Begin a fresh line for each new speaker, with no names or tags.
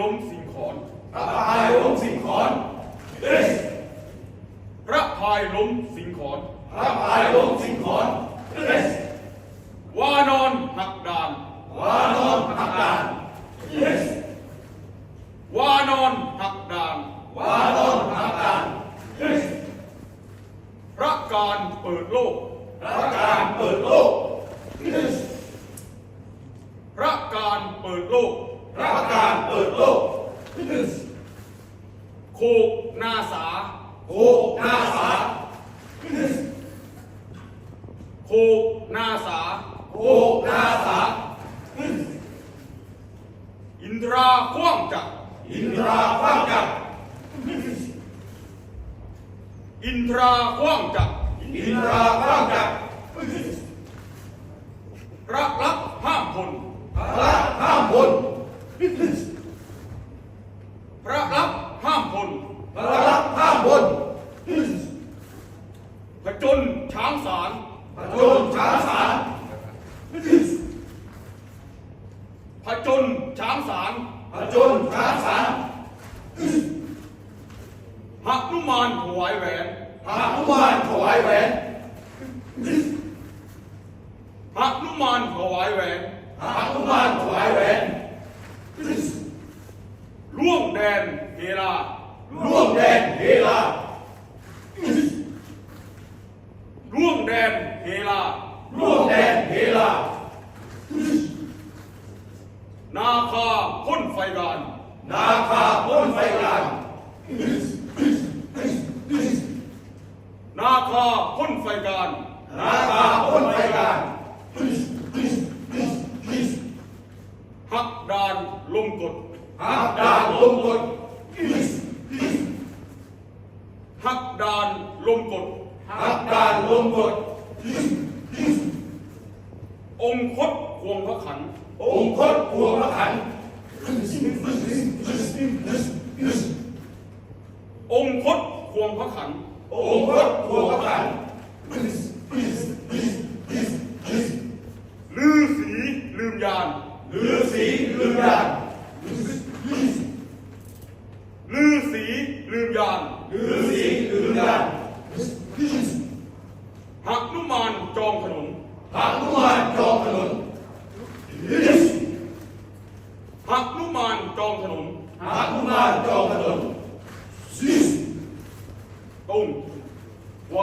ล้มสิงขอน
พระพายล้มสิงขอน
พระพายล้มสิงขอน
พระพายล้มสิงขอน
วานอนหักดาน
วานอนหักดานดิส
วานอนหักดาน
วานอนหักดานดิส
พระการเปิดโลก
พระการเปิดโลกดิส
พระการเปิดโลก
พระการเปิดโลก
โคกนาสา
โคกนาสา
โคกนาสา
โคกนาสา
อินทราคว้างจักร
อินทราฟ้างจักร
อินทราคว้างจักรอ
ินทราฟ้างจักร
พระลักษณ์ห้ามคน
พระห้ามพล
พระลักษณ์ห้ามคน
พระรักห้ามพล
ผจญช้างสาร
พระโจนช้างสาร
ผจญช้างสาร
พระโจนช้างสาร
หักนุมานถวายแหวน
หานุมานถวายแหวน
หักนุมานถวายแหวน
หานุมานถวายแหวน
ล่วงแดนเฮรา
ร่วมแดนเฮลา
ล่วงแดนเฮรา
ร่วมแดนเฮลา
นาคาพ่นไฟกาน
นาคาพ้นไฟกลาง
นาคาพ่นไฟกาน
นาคาพ้นไฟกลาง
หักดานลมกด
หักดานลมกด
หักดานลมกด
หักดานลมกด
องค์คดควงพระขัน
องค์คดพวงพระขัน
องค์คดควงพระขัน
องค์คดพวงพระขัน
ลือสีลืมยาน
ฤาษีลืมยาน
ลือสีลืมยาน
ฤาษีลืมยาน
หักนุมานจองถนน
หานุมานจองถนน
หักนุมานจองถนน
หานุมานจองถนน
ตุ้งไหว